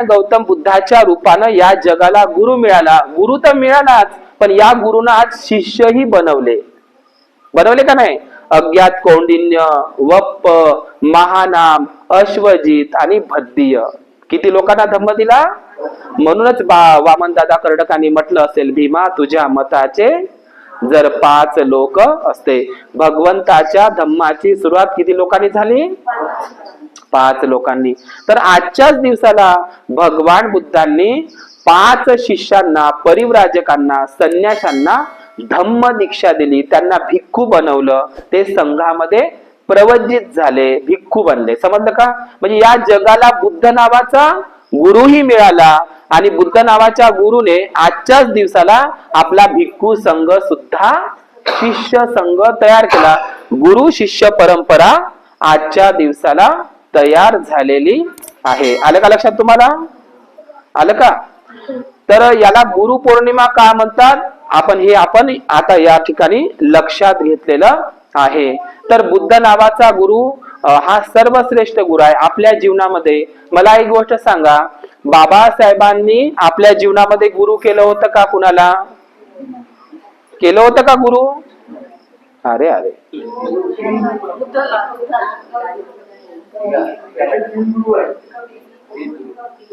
गौतम बुद्धाच्या रूपानं या जगाला गुरु मिळाला. गुरु तर मिळालाच पण या गुरुनं आज शिष्यही बनवले. बनवले का नाही? अज्ञात कौंडिन्य वप्प महानाम अश्वजित आणि भद्दीय. किती लोकांना धम्म दिला? म्हणूनच बा वामन दादा कर्डकांनी म्हटलं असेल भीमा तुझ्या मताचे जर पाच लोक असते. भगवंताच्या धम्माची सुरुवात किती लोकांनी झाली? पाच लोकांनी. तर आजच्याच दिवसाला भगवान बुद्धांनी पाच शिष्यांना परिव्राजकांना संन्याशांना धम्म दीक्षा दिली. त्यांना भिक्खू बनवलं. ते संघामध्ये प्रवजित झाले भिक्खू बनले. समजलं का? म्हणजे या जगाला बुद्ध नावाचा गुरुही मिळाला आणि बुद्ध नावाच्या गुरुने आजच्याच दिवसाला आपला भिक्खू संघ सुद्धा शिष्य संघ तयार केला. गुरु शिष्य परंपरा आजच्या दिवसाला तयार झालेली आहे. आलं का लक्षात तुम्हाला? आलं का? तर याला गुरु पौर्णिमा का म्हणतात? आपण हे आपण आता या ठिकाणी लक्षात घेतलेलं आहे. तर बुद्ध नावाचा गुरु हा सर्वश्रेष्ठ गुरु आहे आपल्या जीवनामध्ये. मला एक गोष्ट सांगा. बाबासाहेबांनी आपल्या जीवनामध्ये गुरु केलं होतं का कुणाला? केलं होतं का गुरु? अरे अरे.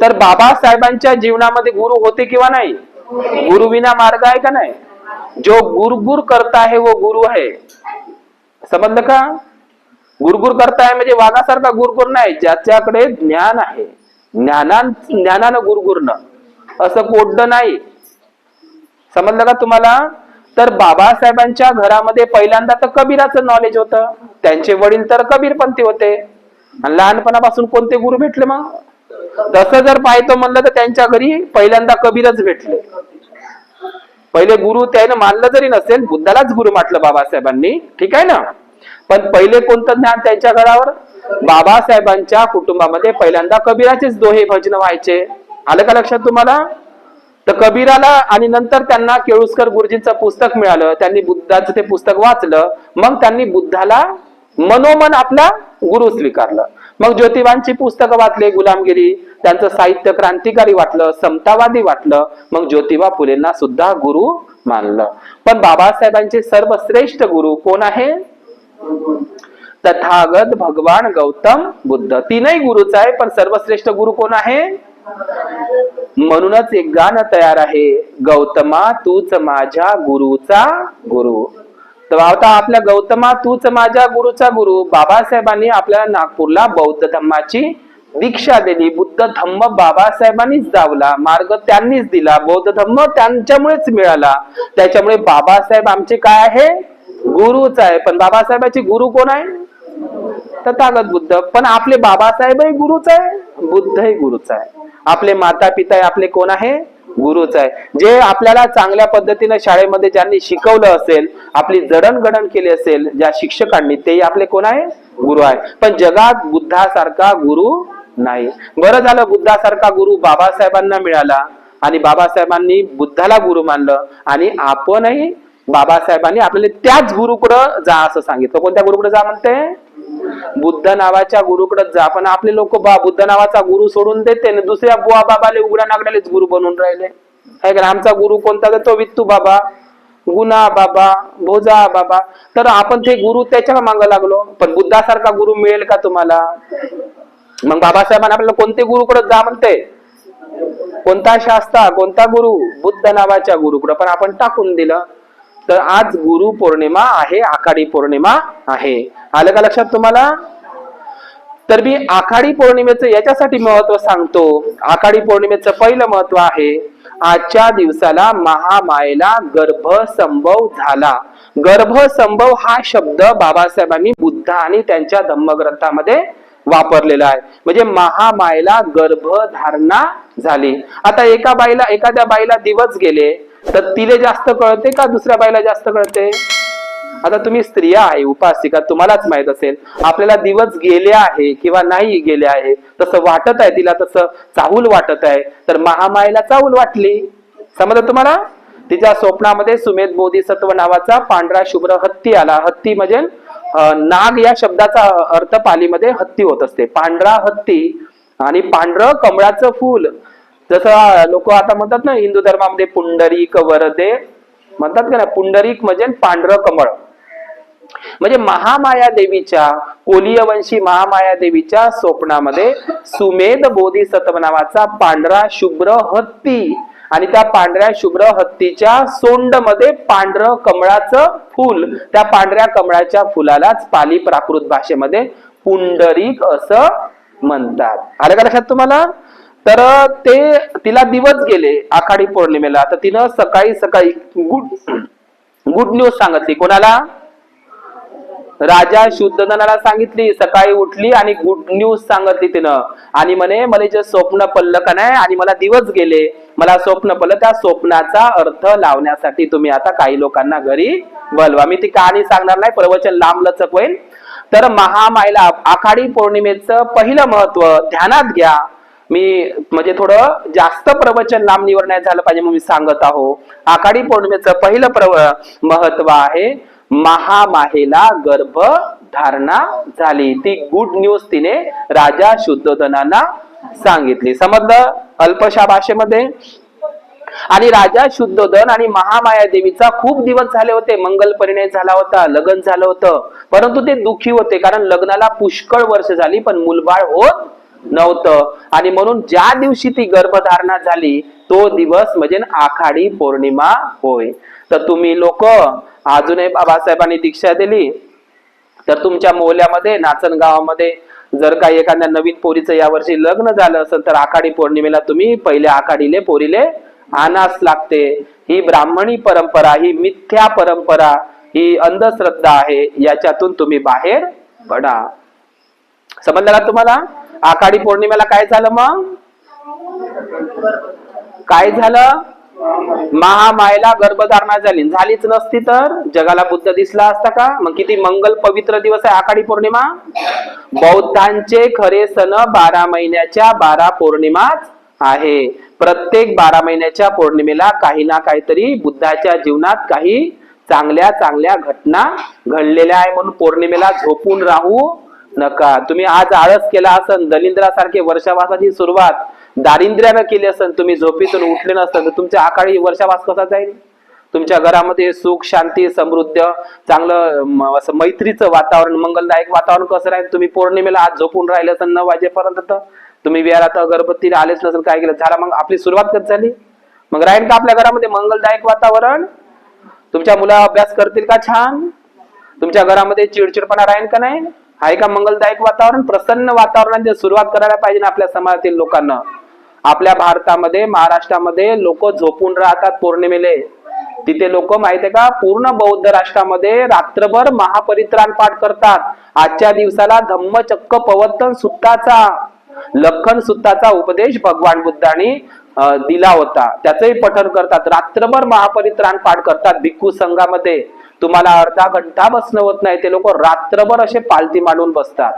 तर बाबासाहेबांच्या जीवनामध्ये गुरु होते किंवा नाही? गुरु विना मार्ग आहे का नाही? जो गुरगुर करता है वो गुरु आहे. समजलं का? गुरगुर करता आहे म्हणजे वाघासारखा गुरगुर नाही ज्याच्याकडे ज्ञान आहे. ज्ञानान ज्ञानानं गुरगुरणं. असं कोड्ड नाही. समजलं का तुम्हाला? तर बाबासाहेबांच्या घरामध्ये पहिल्यांदा तर कबीराचं नॉलेज होतं. त्यांचे वडील तर कबीरपंथी होते. आणि लहानपणापासून कोणते गुरु भेटले मग? तसं जर पाहायचं म्हणलं तर त्यांच्या घरी पहिल्यांदा कबीरच भेटले. पहिले गुरु त्याने मानलं जरी नसेल बुद्धालाच गुरु म्हटलं बाबासाहेबांनी ठीक आहे ना? पण पहिले कोणतं ज्ञान त्यांच्या घरावर? बाबासाहेबांच्या कुटुंबामध्ये पहिल्यांदा कबीराचेच दोहे भजन व्हायचे. आलं का लक्षात तुम्हाला? तर कबीराला आणि नंतर त्यांना केळुसकर गुरुजींचं पुस्तक मिळालं. त्यांनी बुद्धाचं ते पुस्तक वाचलं. मग त्यांनी बुद्धाला मनोमन आपला गुरु स्वीकारलं. मग ज्योतिबांची पुस्तकं वाचले गुलामगिरी त्यांचं साहित्य क्रांतिकारी वाटलं समतावादी वाटलं मग ज्योतिबा फुलेंना सुद्धा गुरु मानलं. पण बाबासाहेबांचे सर्वश्रेष्ठ गुरु कोण आहे? तथागत भगवान गौतम बुद्ध. तीनही गुरुच आहे पण सर्वश्रेष्ठ गुरु कोण आहे? म्हणूनच एक गाणं तयार आहे गौतमा तूच माझ्या गुरुचा गुरु. तर आता आपल्या गौतमा तूच माझ्या गुरुचा गुरु. बाबासाहेबांनी आपल्या नागपूरला बौद्ध धम्माची दीक्षा दिली. बुद्ध धम्म बाबासाहेबांनीच दावला मार्ग त्यांनीच दिला. बौद्ध धम्म त्यांच्यामुळेच मिळाला. त्याच्यामुळे बाबासाहेब आमचे काय आहे? गुरुच आहे. पण बाबासाहेबाचे गुरु कोण आहे? तथागत बुद्ध. पण आपले बाबासाहेबही गुरुच आहे. बुद्धही गुरुच आहे. आपले माता पिता आपले कोण आहे? गुरुच आहे. जे आपल्याला चांगल्या पद्धतीने शाळेमध्ये ज्यांनी शिकवलं असेल आपली जडणघडण केली असेल ज्या शिक्षकांनी तेही आपले कोण आहे? गुरु आहे. पण जगात बुद्धासारखा गुरु नाही. बरं झालं बुद्धासारखा गुरु बाबासाहेबांना मिळाला आणि बाबासाहेबांनी बुद्धाला गुरु मानलं आणि आपणही बाबासाहेबांनी आपल्याला त्याच गुरुकडं जा असं सांगितलं. कोणत्या गुरुकडे जा म्हणते? बुद्ध नावाच्या गुरुकडे जा. पण आपले लोक बा बुद्ध नावाचा गुरु सोडून देते ना दुसऱ्या बुवा बाबाले उघड्या नागड्यालेच गुरु बनवून राहिले. आहे का आमचा गुरु कोणता तो वित्तू बाबा गुना बाबा भोजा बाबा. तर आपण ते गुरु त्याच्या मागं लागलो. पण बुद्धासारखा गुरु मिळेल का तुम्हाला? मग बाबासाहेबांना आपल्याला कोणते गुरुकडे जा म्हणते? कोणता शास्त्र कोणता गुरु? बुद्ध नावाच्या गुरुकडे. पण आपण टाकून दिलं. तर आज गुरु पौर्णिमा आहे आखाडी पौर्णिमा आहे. आलं का लक्षात तुम्हाला? तर मी आखाडी पौर्णिमेचं याच्यासाठी महत्त्व सांगतो. आखाडी पौर्णिमेचं पहिलं महत्त्व आहे आजच्या दिवसाला महामायेला गर्भसंभव झाला. गर्भसंभव हा शब्द बाबासाहेबांनी बुद्ध आणि त्यांच्या धम्मग्रंथामध्ये वापरलेला आहे. म्हणजे महामायेला गर्भधारणा झाली. आता एका बाईला एखाद्या बाईला दिवस गेले तर तिले जास्त कळते का दुसऱ्या बाईला जास्त कळते? आता तुम्ही स्त्रिया आहे उपासिका तुम्हालाच माहीत असेल. आपल्याला दिवस गेले आहे किंवा नाही गेले आहे. तसं वाटत आहे तिला तसं चाहूल वाटत आहे. तर महामायेला चाहूल वाटली. समजलं तुम्हाला? तिच्या स्वप्नामध्ये सुमेध बोधिसत्व नावाचा पांढरा शुभ्र हत्ती आला. हत्ती म्हणजे नाग या शब्दाचा अर्थ पालीमध्ये हत्ती होत असते. पांढरा हत्ती आणि पांढरं कमळाचं फूल जसं लोक आता म्हणतात ना हिंदू धर्मामध्ये पुंडरीक वरदे म्हणतात का ना पुंडरीक म्हणजे पांढरं कमळ. म्हणजे महामाया देवीच्या कोलियवंशी महामाया देवीच्या स्वप्नामध्ये सुमेध बोधिसत्व नावाचा पांढरा शुभ्र हत्ती आणि त्या पांढऱ्या शुभ्र हत्तीच्या सोंडमध्ये पांढरं कमळाचं फूल त्या पांढऱ्या कमळाच्या फुलालाच पाली प्राकृत भाषेमध्ये पुंडरीक असं म्हणतात. आलं का लक्षात तुम्हाला? तर ते तिला दिवस गेले आखाडी पौर्णिमेला. तर तिनं सकाळी सकाळी गुड गुड न्यूज सांगितली. कोणाला? राजा शुद्धनाला सांगितली. सकाळी उठली आणि गुड न्यूज सांगितली तिनं. आणि म्हणे मला जे स्वप्न पडलं का नाही आणि मला दिवस गेले मला स्वप्न पडलं त्या स्वप्नाचा अर्थ लावण्यासाठी तुम्ही आता काही लोकांना घरी बोलवा. मी ती कहाणी सांगणार नाही प्रवचन लांब लचक होईल. तर महामायला आखाडी पौर्णिमेचं पहिलं महत्त्व ध्यानात घ्या. मी म्हणजे थोडं जास्त प्रवचन लांब निवडण्यात झालं पाहिजे म्हणून मी सांगत आहो. आखाडी पौर्णिमेचं पहिलं प्रव महत्त्व आहे महामाहेला गर्भ धारणा झाली. ती गुड न्यूज तिने राजा शुद्धोधनांना सांगितली. समजलं? अल्पशा भाषेमध्ये. आणि राजा शुद्धोधन आणि महामाया देवीचा खूप दिवस झाले होते. मंगल परिणय झाला होता लग्न झालं होतं. परंतु ते दुखी होते कारण लग्नाला पुष्कळ वर्ष झाली पण मुलबाळ होत नव्हतं. आणि म्हणून ज्या दिवशी ती गर्भधारणा झाली तो दिवस म्हणजे आखाडी पौर्णिमा होय. तर तुम्ही लोक अजूनही बाबासाहेबांनी दीक्षा दिली. तर तुमच्या मोहल्यामध्ये नाचन गावामध्ये जर काही एखाद्या नवीन पोरीचं यावर्षी लग्न झालं असेल तर आखाडी पौर्णिमेला तुम्ही पहिले आखाडीले पोरीले आणास लागते. ही ब्राह्मणी परंपरा ही मिथ्या परंपरा ही अंधश्रद्धा आहे. याच्यातून तुम्ही बाहेर पडा. समजलं तुम्हाला? आखाडी पौर्णिमेला काय झालं मग? काय झालं? महामायला गर्भधारणा झाली. झालीच नसती तर? जगाला बुद्ध दिसला असता का? मग किती मंगल पवित्र दिवस आहे आखाडी पौर्णिमा? बौद्धांचे खरे सण बारा महिन्याच्या बारा पौर्णिमाच आहे. प्रत्येक बारा महिन्याच्या पौर्णिमेला काही ना काहीतरी बुद्धाच्या जीवनात काही चांगल्या चांगल्या घटना घडलेल्या आहे म्हणून पौर्णिमेला झोपून राहू नका. तुम्ही आज आळस केला असन दलिंद्रासारखे वर्षावासाची सुरुवात दारिद्र्यानं केली असन तुम्ही झोपेतून उठले नसतं तर तुमच्या आकाळी वर्षावास कसा जाईल? तुमच्या घरामध्ये सुख शांती समृद्ध चांगलं असं मैत्रीचं वातावरण मंगलदायक वातावरण कसं राहील? तुम्ही पौर्णिमेला आज झोपून राहिले असेल नऊ वाजेपर्यंत तर तुम्ही विहारात अगरबत्तीला आलेच नसेल काय केलं? झाला मग आपली सुरुवात कधी झाली? मग राहील का आपल्या घरामध्ये मंगलदायक वातावरण? तुमच्या मुला अभ्यास करतील का छान? तुमच्या घरामध्ये चिडचिडपणा राहील का नाही? आहे का मंगलदायक वातावरण प्रसन्न वातावरणाची सुरुवात करायला पाहिजे ना आपल्या समाजातील लोकांना. आपल्या भारतामध्ये महाराष्ट्रामध्ये लोक झोपून राहतात पौर्णिमेले. तिथे लोक माहितीये का पूर्ण बौद्ध राष्ट्रामध्ये रात्रभर महापरित्राण पाठ करतात. आजच्या दिवसाला धम्मचक्क पवर्तन सुत्ताचा लखन सुत्ताचा उपदेश भगवान बुद्धांनी दिला होता. त्याचंही पठन करतात. रात्रभर महापरित्राण पाठ करतात भिक्खू संघामध्ये. तुम्हाला अर्धा घंटा बसणं होत नाही. ते लोक रात्रभर असे पालती मांडून बसतात.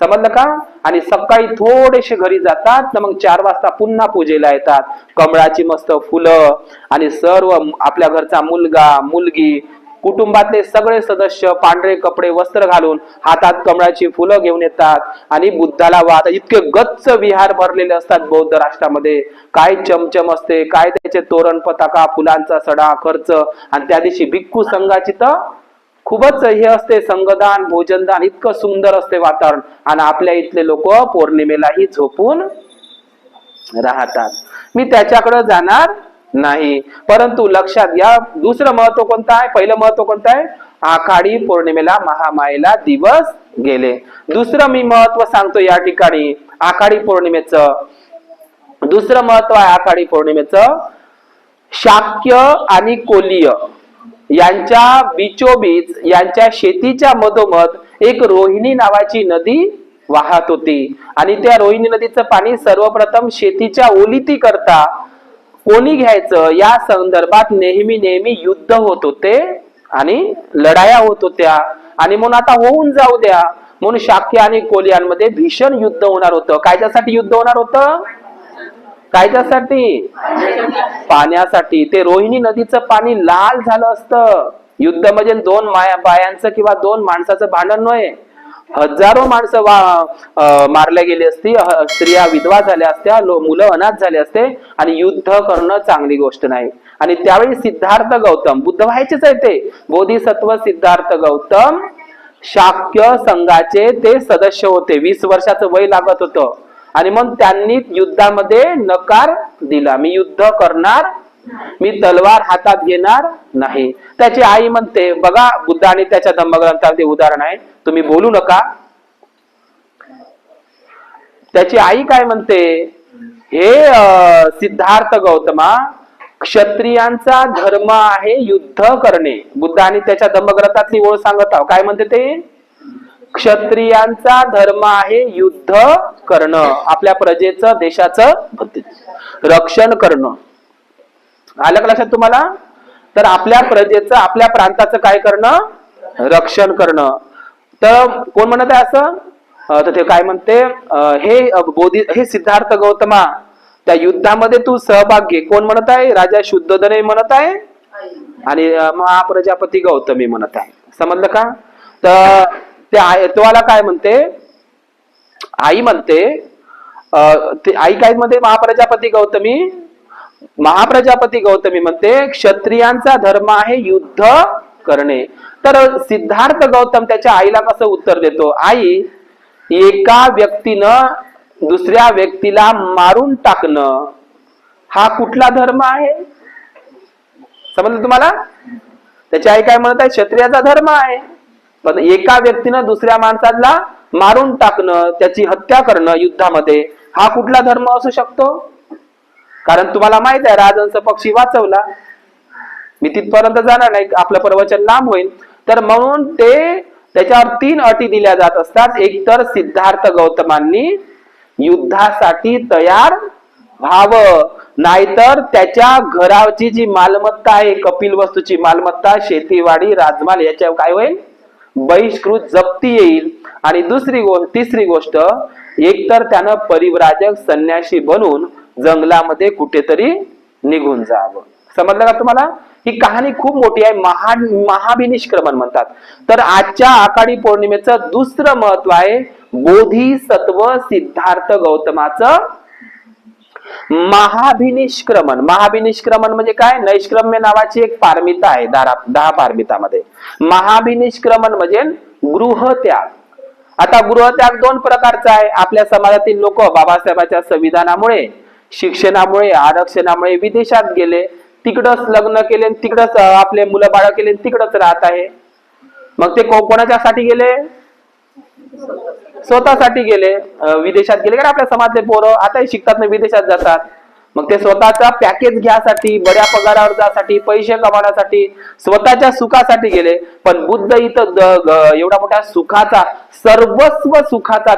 समजलं का? आणि सकाळी थोडेसे घरी जातात तर मग चार वाजता पुन्हा पूजेला येतात. कमळाची मस्त फुलं आणि सर्व आपल्या घरचा मुलगा मुलगी कुटुंबातले सगळे सदस्य पांढरे कपडे वस्त्र घालून हातात कमळाची फुलं घेऊन येतात. आणि बुद्धाला वाहतात इतके गच्च विहार भरलेले असतात बौद्ध राष्ट्रामध्ये. काय चमचम असते काय त्याचे तोरण पताका फुलांचा सडा खर्च. आणि त्या दिवशी भिक्खू संघाची तर खूपच हे असते संगदान भोजनदान इतकं सुंदर असते वातावरण. आणि आपल्या इथले लोक पौर्णिमेलाही झोपून राहतात. मी त्याच्याकडे जाणार नाही. परंतु लक्षात घ्या दुसरं महत्त्व कोणतं आहे? पहिलं महत्त्व कोणतं आहे? आखाडी पौर्णिमेला महामायेला दिवस गेले. दुसरं मी महत्त्व सांगतो या ठिकाणी आखाडी पौर्णिमेचं. दुसरं महत्त्व आहे आखाडी पौर्णिमेचं. शाक्य आणि कोलीय यांच्या बिचोबीच यांच्या शेतीच्या मधोमध एक रोहिणी नावाची नदी वाहत होती. आणि त्या रोहिणी नदीचं पाणी सर्वप्रथम शेतीच्या ओलिती करता कोणी घ्यायचं? या संदर्भात नेहमी नेहमी युद्ध होत होते आणि लढाया होत होत्या. आणि म्हणून आता होऊन जाऊ द्या. म्हणून शाक्य आणि कोलियांमध्ये भीषण युद्ध होणार होतं. कायच्यासाठी युद्ध होणार होतं? कायच्यासाठी पाण्यासाठी. ते रोहिणी नदीचं पाणी लाल झालं असतं. युद्ध म्हणजे दोन माया बायांचं किंवा दोन माणसाचं भांडण नव्हे? हजारो माणसं वा अं, मारल्या गेली असती स्त्रिया विधवा झाल्या असत्या मुलं अनाथ झाले असते आणि युद्ध करणं चांगली गोष्ट नाही. आणि त्यावेळी सिद्धार्थ गौतम बुद्ध व्हायचेच आहे ते. बोधिसत्व सिद्धार्थ गौतम शाक्य संघाचे ते सदस्य होते. वीस वर्षाचं वय लागत होतं. आणि मग त्यांनी युद्धामध्ये नकार दिला. मी युद्ध करणार मी तलवार हातात घेणार नाही. त्याची आई म्हणते बघा बुद्ध आणि त्याच्या धम्मग्रंथामध्ये उदाहरण आहे तुम्ही बोलू नका. त्याची आई काय म्हणते हे सिद्धार्थ गौतमा क्षत्रियांचा धर्म आहे युद्ध करणे. बुद्ध आणि त्याच्या धम्मग्रंथातली ओळ सांगत आहो काय म्हणते ते? क्षत्रियांचा धर्म आहे युद्ध करणं आपल्या प्रजेचं देशाचं रक्षण करणं. आलं का लक्षात तुम्हाला? तर आपल्या प्रजेचं आपल्या प्रांताचं काय करणं? रक्षण करणं. तर कोण म्हणत आहे असं? तर ते काय म्हणते? हे बोधी हे सिद्धार्थ गौतमा त्या युद्धामध्ये तू सहभाग घे. कोण म्हणत आहे? राजा शुद्धोदने म्हणत आहे? आणि महाप्रजापती गौतमी म्हणत आहे. समजलं का? तर ते तुम्हाला काय म्हणते? आई म्हणते. ते आई काय म्हणते? महाप्रजापती गौतमी? महाप्रजापती गौतमी म्हणते क्षत्रियांचा धर्म आहे युद्ध करणे. तर सिद्धार्थ गौतम त्याच्या आईला कसं उत्तर देतो? आई एका व्यक्तीनं दुसऱ्या व्यक्तीला मारून टाकणं हा कुठला धर्म आहे? समजलं तुम्हाला? त्याची आई काय म्हणत आहे? क्षत्रियाचा धर्म आहे. पण एका व्यक्तीनं दुसऱ्या माणसाला मारून टाकणं त्याची हत्या करणं युद्धामध्ये हा कुठला धर्म असू शकतो? कारण तुम्हाला माहीत आहे राजहंस पक्षी वाचवला. मी तिथपर्यंत जाणार नाही आपलं प्रवचन लांब होईल. तर म्हणून ते त्याच्यावर तीन अटी दिल्या जात असतात. एक तर सिद्धार्थ गौतमांनी युद्धासाठी तयार व्हावं. नाहीतर त्याच्या घराची जी मालमत्ता आहे कपिल वस्तूची मालमत्ता शेतीवाडी राजमाल याच्या काय होईल? बहिष्कृत जप्ती येईल. आणि दुसरी गोष्ट तिसरी गोष्ट एकतर त्यानं परिव्राजक संन्याशी बनून जंगलामध्ये कुठेतरी निघून जावं. समजलं का तुम्हाला? ही कहाणी खूप मोठी आहे. महा महाभिनिष्क्रमण म्हणतात. तर आजच्या आकाडी पौर्णिमेचं दुसरं महत्त्व आहे बोधिसत्व सिद्धार्थ गौतमाचं महाभिनिष्क्रमण महाभिनिष्क्रमण म्हणजे काय? नैष्क्रम्य नावाची एक पारमिता आहे दारा दहा पारमितामध्ये. महाभिनिष्क्रमण म्हणजे गृहत्याग. आता गृहत्याग दोन प्रकारचा आहे. आपल्या समाजातील लोक बाबासाहेबांच्या संविधानामुळे शिक्षणामुळे आरक्षणामुळे विदेशात गेले तिकडच लग्न केले आणि तिकडच आपले मुलं बाळ केले तिकडच राहत आहे. मग ते को- कोणाच्यासाठी गेले? स्वतःसाठी गेले. विदेशात गेले. कारण आपल्या समाजले पोरं आताही शिकतात ना विदेशात जातात. मग ते स्वतःचा पॅकेज घ्यासाठी बऱ्या पगारावर जासाठी पैसे कमावण्यासाठी स्वतःच्या सुखासाठी गेले. पण बुद्ध इथं एवढा मोठ्या सुखाचा सर्वस्व सुखाचा